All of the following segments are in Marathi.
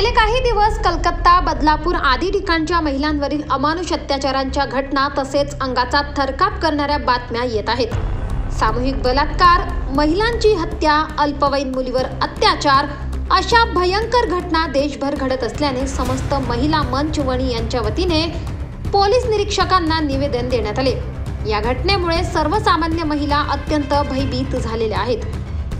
गेले काही दिवस कलकत्ता बदलापूर आदी ठिकाणच्या महिलांवरील अमानुष अत्याचारांच्या घटना तसेच अंगाचा थरकाप करणाऱ्या बातम्या येत आहेत. सामूहिक बलात्कार महिलांची हत्या अल्पवयीन मुलीवर अत्याचार अशा भयंकर घटना देशभर घडत असल्याने समस्त महिला मंच वणी यांच्या वतीने पोलीस निरीक्षकांना निवेदन देण्यात आले. या घटनेमुळे सर्वसामान्य महिला अत्यंत भयभीत झालेल्या आहेत.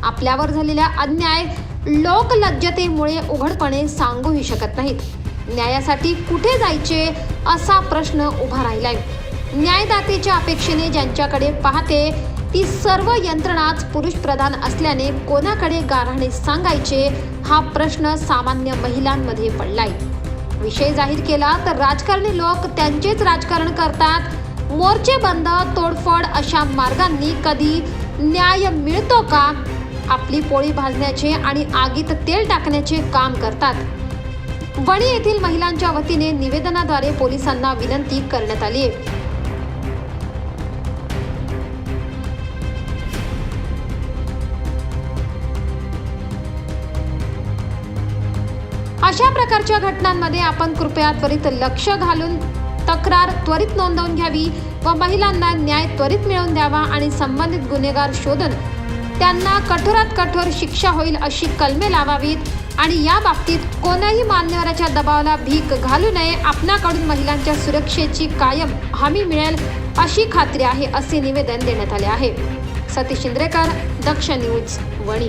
आपल्यावर झालेल्या अन्याय लोकलज्जतेमुळे उघडपणे सांगूही शकत नाहीत. न्यायासाठी कुठे जायचे असा प्रश्न उभा राहिलाय. न्यायदातेच्या अपेक्षेने ज्यांच्याकडे पाहते ती सर्व यंत्रणाच पुरुष प्रधान असल्याने कोणाकडे गाऱ्हाणे सांगायचे हा प्रश्न सामान्य महिलांमध्ये पडलाय. विषय जाहीर केला तर राजकारणी लोक त्यांचेच राजकारण करतात. मोर्चे बंद तोडफोड अशा मार्गांनी कधी न्याय मिळतो का? आपली पोळी भाजण्याचे आणि आगीत तेल टाकण्याचे काम करतात. वणी येथील महिलांच्या वतीने निवेदनाद्वारे पोलिसांना विनंती करण्यात आली आहे अशा प्रकारच्या घटनांमध्ये आपण कृपया त्वरित लक्ष घालून तक्रार त्वरित नोंदवून घ्यावी व महिलांना न्याय त्वरित मिळवून द्यावा आणि संबंधित गुन्हेगार शोधून त्यांना कठोरात कठोर शिक्षा होईल अशी कलमे लावावीत आणि या बाबतीत कोणाही मान्यवराच्या दबावाला भीक घालू नये. आपणाकडून महिलांच्या सुरक्षेची कायम हमी मिळेल अशी खात्री आहे असे निवेदन देण्यात आले आहे. सतीश इंद्रेकर दक्ष न्यूज वणी.